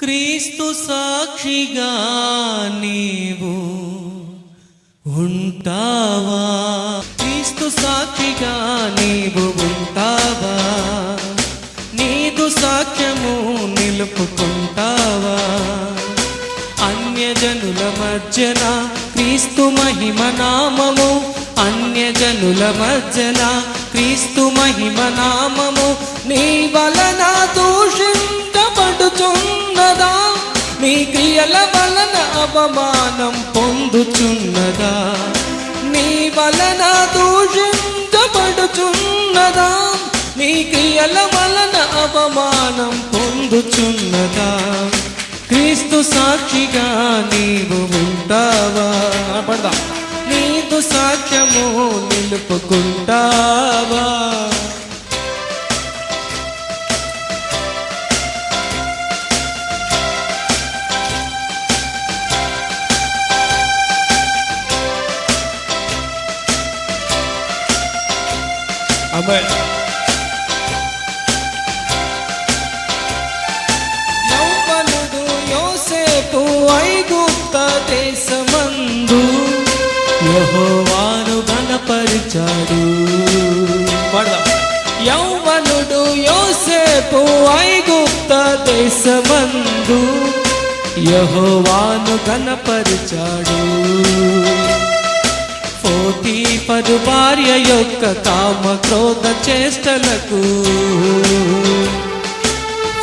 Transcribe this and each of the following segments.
క్రీస్తు సాక్షిగా నీవు ఉంటావా? క్రీస్తు సాక్షిగా నీవు ఉంటావా? నీదు సాక్ష్యము నిలుపుకుంటావా? అన్యజనుల మధ్యన క్రీస్తు మహిమ నామము అన్యజనుల మధ్యన క్రీస్తు మహిమ నామము నీ వలన దూషించబడుచున్నదా నీ క్రియల వలన అవమానం పొందుచున్నదా? నీ వలన దూషించబడుచున్నదా? నీ క్రియల వలన అవమానం పొందుచున్నదా? క్రీస్తు సాక్షిగా నీవు ఉంటావా? పడదాం నీదు సాక్ష్యము నిలుపుకుంటావా? అమ్మాయి యౌవనుడు యోసేపు ఐగుప్త దేశమందు యహోవాను గణపరిచాడు. పాడదాం. యౌవనుడు యోసేపు ఐగుప్త దేశమందు యహోవాను గణపరిచాడు. ఘనపరిచాడు పోతీఫరు భార్య యొక్క కామ క్రోధ చేష్టలకు.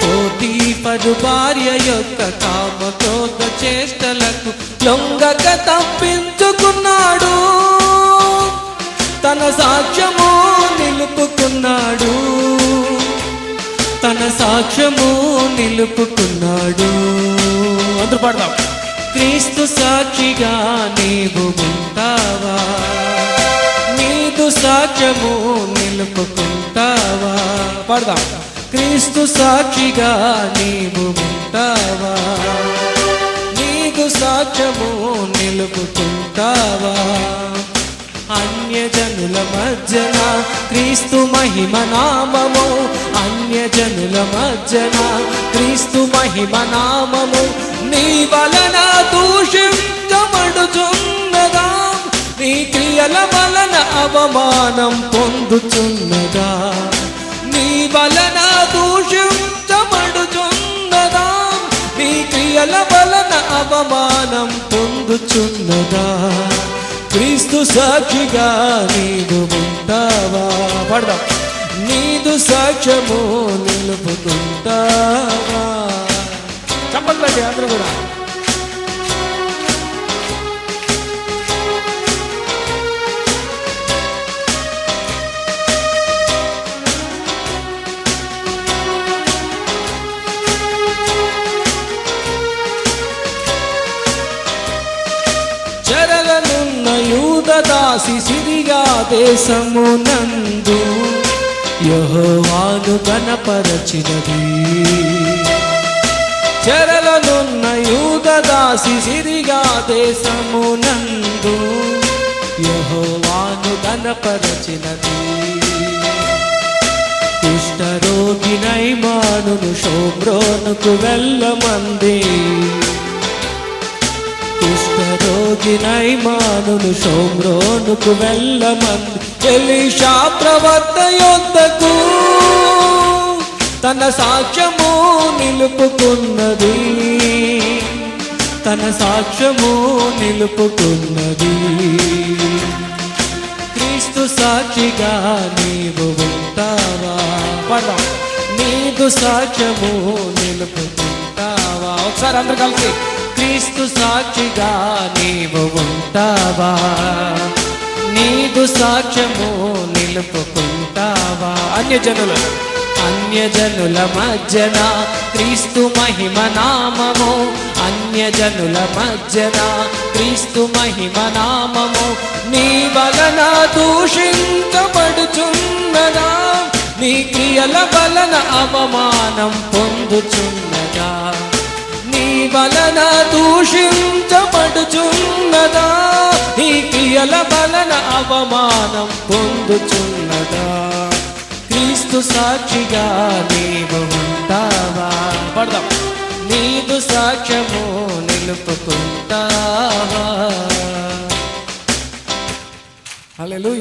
పోతీఫరు భార్య యొక్క కామ క్రోధ చేష్టలకు లొంగక తప్పించుకున్నాడు. తన సాక్ష్యము నిలుపుకున్నాడు. తన సాక్ష్యము నిలుపుకున్నాడు. అందరూ పాడదాం. క్రీస్తు సాక్షిగా నీవు ఉంటావా? నీదు సాక్ష్యము నిలుపుకుంటావా? పాడదాం. క్రీస్తు సాక్షిగా నీవు ఉంటావా? నీకు సాక్ష్యము నిలుపుకుంటావా? అన్యజనుల మజ్జన క్రీస్తు మహిమ నామము. అన్యజనుల మజ్జన క్రీస్తు మహిమ నామము. నీ వలన దూషించబడుచున్నదా? నీ క్రియల వలన అవమానం పొందుచున్నదా? నీ వలన దూషించబడుచున్నదా? నీ క్రియల వలన అవమానం పొందుచున్నదా? క్రీస్తు సాక్షిగా నీవు ఉంటావా? పడదాం. నీదు సాక్ష్యము నిలుపుతుంటావా? చెప్పండి అందరూ కూడా. దాసి సిరిగా దేశమునందు యహోవాను గణపరచినది. చెరలనున్న యూదదాసి సిరిగా దేశమునందు యహోవాను గణపరచినది. కుష్ఠరోగినై మానును శోభ్రోనుకు వెళ్ళమంది. కుష్ఠరోగినై మానును శోమ్రోనుకు వెళ్ళమంది ఎలీషా ప్రవర్త యొద్దకు తన సాక్ష్యము నిలుపుకున్నది. తన సాక్ష్యము నిలుపుకున్నది. క్రీస్తు సాక్షిగా నీవు ఉంటావా? పద. నీకు సాక్ష్యము నిలుపుకుంటావా? ఒకసారి అందరు కలిసి క్రీస్తు సాక్షిగా నీవు ఉంటావా? నీదు సాక్ష్యము నిలుపుకుంటావా? అన్యజనులు. అన్యజనుల మధ్యన క్రీస్తు మహిమ నామము. అన్యజనుల మధ్యన క్రీస్తు మహిమ నామము. నీ వలన దూషించబడుచున్నదా? నీ క్రియల వలన అవమానం పొందుచున్నదా? వలన దూషించబడుచున్నదా? నీ క్రియల వలన అవమానం పొందుచున్నదా? క్రీస్తు సాక్షిగా నీవు ఉంటావా? పడదాం. నీదు సాక్ష్యము నిలుపుకుంటావా? హలో